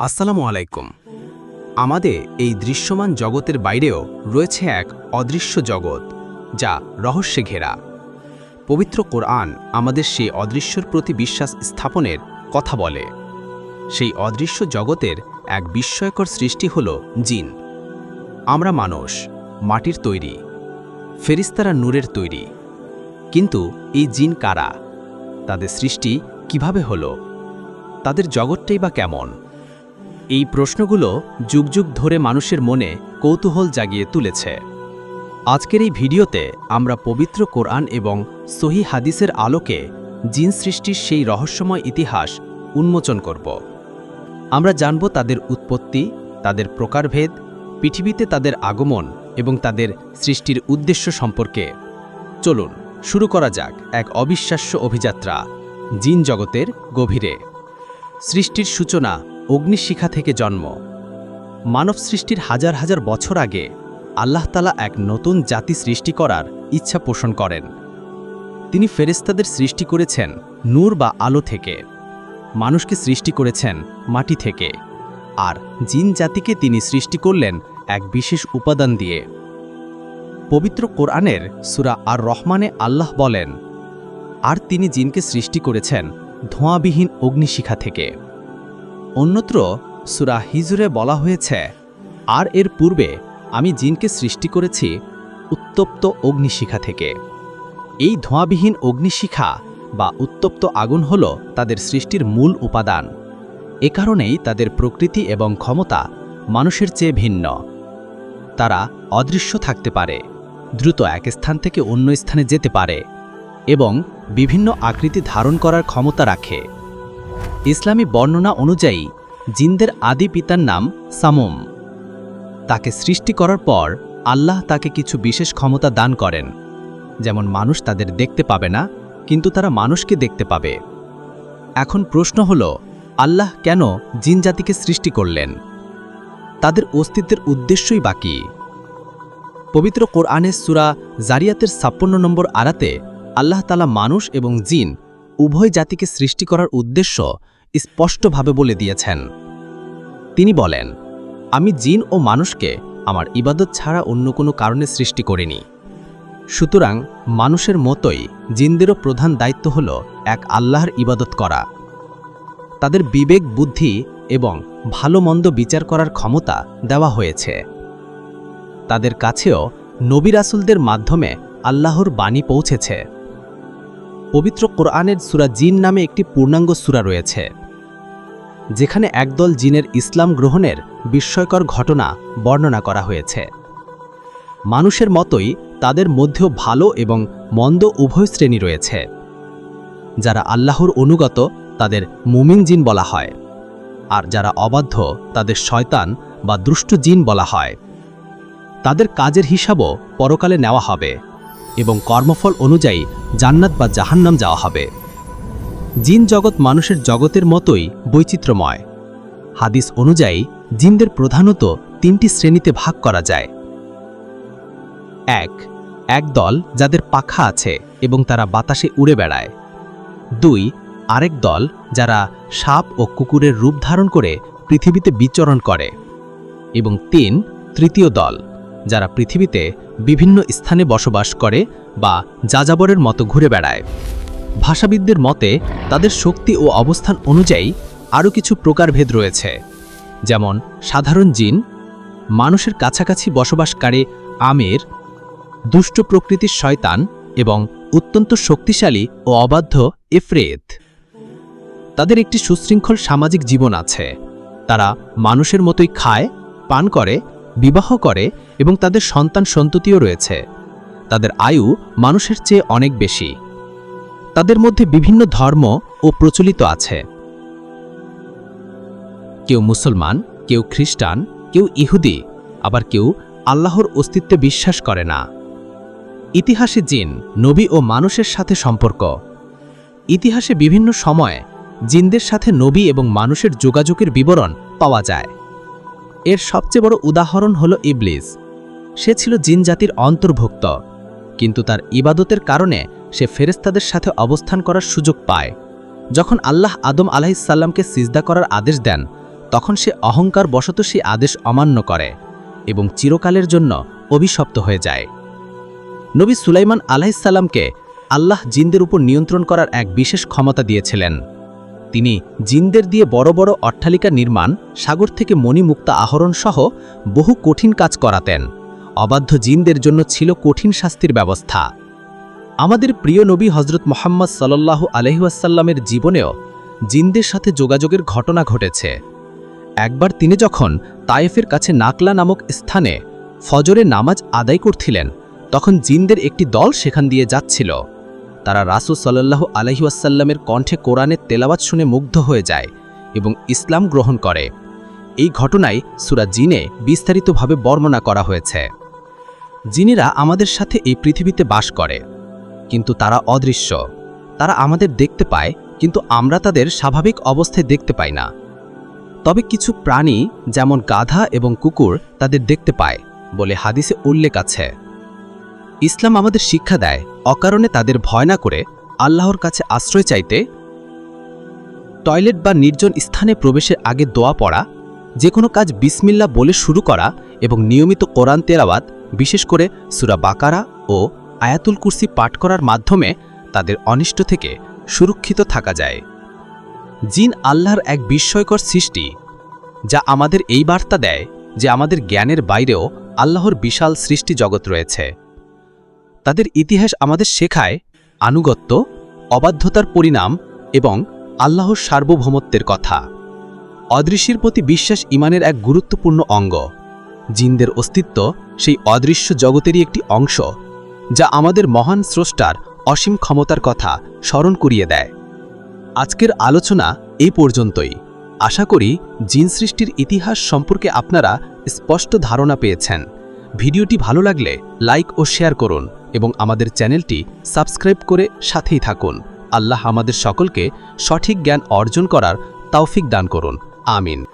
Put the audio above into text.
আসসালামু আলাইকুম। আমাদের এই দৃশ্যমান জগতের বাইরেও রয়েছে এক অদৃশ্য জগৎ, যা রহস্যে ঘেরা। পবিত্র কোরআন আমাদের সেই অদৃশ্যর প্রতি বিশ্বাস স্থাপনের কথা বলে। সেই অদৃশ্য জগতের এক বিস্ময়কর সৃষ্টি হল জিন। আমরা মানুষ, মাটির তৈরি, ফেরিস্তারা নূরের তৈরি। কিন্তু এই জিন কারা? তাদের সৃষ্টি কীভাবে হলো? তাদের জগৎটাই বা কেমন? এই প্রশ্নগুলো যুগ যুগ ধরে মানুষের মনে কৌতূহল জাগিয়ে তুলেছে। আজকের এই ভিডিওতে আমরা পবিত্র কোরআন এবং সহি হাদিসের আলোকে জিন সৃষ্টির সেই রহস্যময় ইতিহাস উন্মোচন করব। আমরা জানব তাদের উৎপত্তি, তাদের প্রকারভেদ, পৃথিবীতে তাদের আগমন এবং তাদের সৃষ্টির উদ্দেশ্য সম্পর্কে। চলুন, শুরু করা যাক এক অবিশ্বাস্য অভিযাত্রা, জিন জগতের গভীরে। সৃষ্টির সূচনা অগ্নিশিখা থেকে জন্ম। মানব সৃষ্টির হাজার হাজার বছর আগে আল্লাহতালা এক নতুন জাতি সৃষ্টি করার ইচ্ছা পোষণ করেন। তিনি ফেরেস্তাদের সৃষ্টি করেছেন নূর বা আলো থেকে। মানুষকে সৃষ্টি করেছেন মাটি থেকে। আর জিন জাতিকে তিনি সৃষ্টি করলেন এক বিশেষ উপাদান দিয়ে। পবিত্র কোরআনের সুরা আর রহমানে আল্লাহ বলেন, আর তিনি জিনকে সৃষ্টি করেছেন ধোঁয়াবিহীন অগ্নিশিখা থেকে। অন্যত্র সুরা হিজুরে বলা হয়েছে, আর এর পূর্বে আমি জিনকে সৃষ্টি করেছি উত্তপ্ত অগ্নিশিখা থেকে। এই ধোঁয়াবিহীন অগ্নিশিখা বা উত্তপ্ত আগুন হল তাদের সৃষ্টির মূল উপাদান। এ কারণেই তাদের প্রকৃতি এবং ক্ষমতা মানুষের চেয়ে ভিন্ন। তারা অদৃশ্য থাকতে পারে, দ্রুত এক স্থান থেকে অন্য স্থানে যেতে পারে এবং বিভিন্ন আকৃতি ধারণ করার ক্ষমতা রাখে। ইসলামী বর্ণনা অনুযায়ী, জিনদের আদি পিতার নাম সামুম। তাকে সৃষ্টি করার পর আল্লাহ তাকে কিছু বিশেষ ক্ষমতা দান করেন। যেমন মানুষ তাদের দেখতে পাবে না, কিন্তু তারা মানুষকে দেখতে পাবে। এখন প্রশ্ন হল, আল্লাহ কেন জিন জাতিকে সৃষ্টি করলেন? তাদের অস্তিত্বের উদ্দেশ্যই বাকি পবিত্র কোরআনের সুরা জারিয়াতের ছাপ্পান্ন নম্বর আড়াতে আল্লাহ তালা মানুষ এবং জিন উভয় জাতিকে সৃষ্টি করার উদ্দেশ্য স্পষ্টভাবে বলে দিয়েছেন। তিনি বলেন, আমি জিন ও মানুষকে আমার ইবাদত ছাড়া অন্য কোনো কারণে সৃষ্টি করিনি। সুতরাং মানুষের মতোই জিনদেরও প্রধান দায়িত্ব হল এক আল্লাহর ইবাদত করা। তাদের বিবেক, বুদ্ধি এবং ভালো মন্দ বিচার করার ক্ষমতা দেওয়া হয়েছে। তাদের কাছেও নবী রাসুলদের মাধ্যমে আল্লাহর বাণী পৌঁছেছে। পবিত্র কোরআনের সুরা জিন নামে একটি পূর্ণাঙ্গ সুরা রয়েছে, যেখানে একদল জিনের ইসলাম গ্রহণের বিস্ময়কর ঘটনা বর্ণনা করা হয়েছে। মানুষের মতোই তাদের মধ্যেও ভালো এবং মন্দ উভয় শ্রেণি রয়েছে, যারা আল্লাহর অনুগত তাদের মুমিন জিন বলা হয়, আর যারা অবাধ্য তাদের শয়তান বা দুষ্ট জিন বলা হয়। তাদের কাজের হিসাবও পরকালে নেওয়া হবে। এবং কর্মফল অনুযায়ী জান্নাত বা জাহান্নাম যাওয়া হবে। জিন জগৎ মানুষের জগতের মতোই বৈচিত্র্যময়। হাদিস অনুযায়ী, জিনদের প্রধানত তিনটি শ্রেণীতে ভাগ করা যায়। এক এক দল যাদের পাখা আছে এবং তারা বাতাসে উড়ে বেড়ায়। দুই, আরেক দল যারা সাপ ও কুকুরের রূপ ধারণ করে পৃথিবীতে বিচরণ করে। এবং তিন, তৃতীয় দল যারা পৃথিবীতে বিভিন্ন স্থানে বসবাস করে বা যাযাবরের মতো ঘুরে বেড়ায়। ভাষাবিদদের মতে, তাদের শক্তি ও অবস্থান অনুযায়ী আরও কিছু প্রকারভেদ রয়েছে। যেমন, সাধারণ জিন, মানুষের কাছাকাছি বসবাসকারী আমের, দুষ্ট প্রকৃতির শয়তান এবং অত্যন্ত শক্তিশালী ও অবাধ্য এফ্রেত তাদের একটি সুশৃঙ্খল সামাজিক জীবন আছে। তারা মানুষের মতোই খায়, পান করে বিবাহ করে এবং তাদের সন্তান সন্ততিও রয়েছে। তাদের আয়ু মানুষের চেয়ে অনেক বেশি। তাদের মধ্যে বিভিন্ন ধর্ম ও প্রচলিত আছে। কেউ মুসলমান, কেউ খ্রিস্টান, কেউ ইহুদি, আবার কেউ আল্লাহর অস্তিত্বে বিশ্বাস করে না। ইতিহাসে জিন, নবী ও মানুষের সাথে সম্পর্ক। ইতিহাসে বিভিন্ন সময়ে জিনদের সাথে নবী এবং মানুষের যোগাযোগের বিবরণ পাওয়া যায়। এর সবচেয়ে বড় উদাহরণ হল ইবলিস। সে ছিল জিন জাতির অন্তর্ভুক্ত, কিন্তু তার ইবাদতের কারণে সে ফেরেস্তাদের সাথে অবস্থান করার সুযোগ পায়। যখন আল্লাহ আদম আলাহিসাল্লামকে সিজদা করার আদেশ দেন, তখন সে অহংকার বশত সে আদেশ অমান্য করে এবং চিরকালের জন্য অভিশপ্ত হয়ে যায়। নবী সুলাইমান আলাহিসাল্লামকে আল্লাহ জিনদের উপর নিয়ন্ত্রণ করার এক বিশেষ ক্ষমতা দিয়েছিলেন। তিনি জিনদের দিয়ে বড় বড় অট্টালিকা নির্মাণ, সাগর থেকে মণিমুক্তা আহরণ সহ বহু কঠিন কাজ করাতেন। অবাধ্য জিনদের জন্য ছিল কঠিন শাস্তির ব্যবস্থা। আমাদের প্রিয় নবী হজরত মোহাম্মদ সাল্লাল্লাহু আলহিউসাল্লামের জীবনেও জিনদের সাথে যোগাযোগের ঘটনা ঘটেছে। একবার তিনি যখন তায়েফের কাছে নাকলা নামক স্থানে ফজরে নামাজ আদায় করছিলেন, তখন জিনদের একটি দল সেখান দিয়ে যাচ্ছিল। তারা রাসুল সাল্লাল্লাহু আলহিউসাল্লামের কণ্ঠে কোরআনের তেলাওয়াত শুনে মুগ্ধ হয়ে যায় এবং ইসলাম গ্রহণ করে। এই ঘটনায় সুরা জিনে বিস্তারিতভাবে বর্ণনা করা হয়েছে। জিনেরা আমাদের সাথে এই পৃথিবীতে বাস করে, কিন্তু তারা অদৃশ্য। তারা আমাদের দেখতে পায়, কিন্তু আমরা তাদের স্বাভাবিক অবস্থায় দেখতে পাই না। তবে কিছু প্রাণী, যেমন গাধা এবং কুকুর, তাদের দেখতে পায় বলে হাদিসে উল্লেখ আছে। ইসলাম আমাদের শিক্ষা দেয়, অকারণে তাদের ভয় না করে আল্লাহর কাছে আশ্রয় চাইতে টয়লেট বা নির্জন স্থানে প্রবেশের আগে দোয়া পড়া, যে কোনো কাজ বিসমিল্লা বলে শুরু করা এবং নিয়মিত কোরআন তেলাওয়াত, বিশেষ করে সুরা বাকারা ও আয়াতুল কুরসি পাঠ করার মাধ্যমে তাদের অনিষ্ট থেকে সুরক্ষিত থাকা যায়। জিন আল্লাহর এক বিস্ময়কর সৃষ্টি, যা আমাদের এই বার্তা দেয় যে আমাদের জ্ঞানের বাইরেও আল্লাহর বিশাল সৃষ্টি জগৎ রয়েছে। তাদের ইতিহাস আমাদের শেখায় আনুগত্য, অবাধ্যতার পরিণাম এবং আল্লাহর সার্বভৌমত্বের কথা। অদৃশ্যের প্রতি বিশ্বাস ইমানের এক গুরুত্বপূর্ণ অঙ্গ। জিনদের অস্তিত্ব সেই অদৃশ্য জগতেরই একটি অংশ, যা আমাদের মহান স্রষ্টার অসীম ক্ষমতার কথা স্মরণ করিয়ে দেয়। আজকের আলোচনা এই পর্যন্তই। আশা করি জিন সৃষ্টির ইতিহাস সম্পর্কে আপনারা স্পষ্ট ধারণা পেয়েছেন। ভিডিওটি ভালো লাগলে লাইক ও শেয়ার করুন এবং আমাদের চ্যানেলটি সাবস্ক্রাইব করে সাথেই থাকুন। আল্লাহ আমাদের সকলকে সঠিক জ্ঞান অর্জন করার তৌফিক দান করুন। আমিন।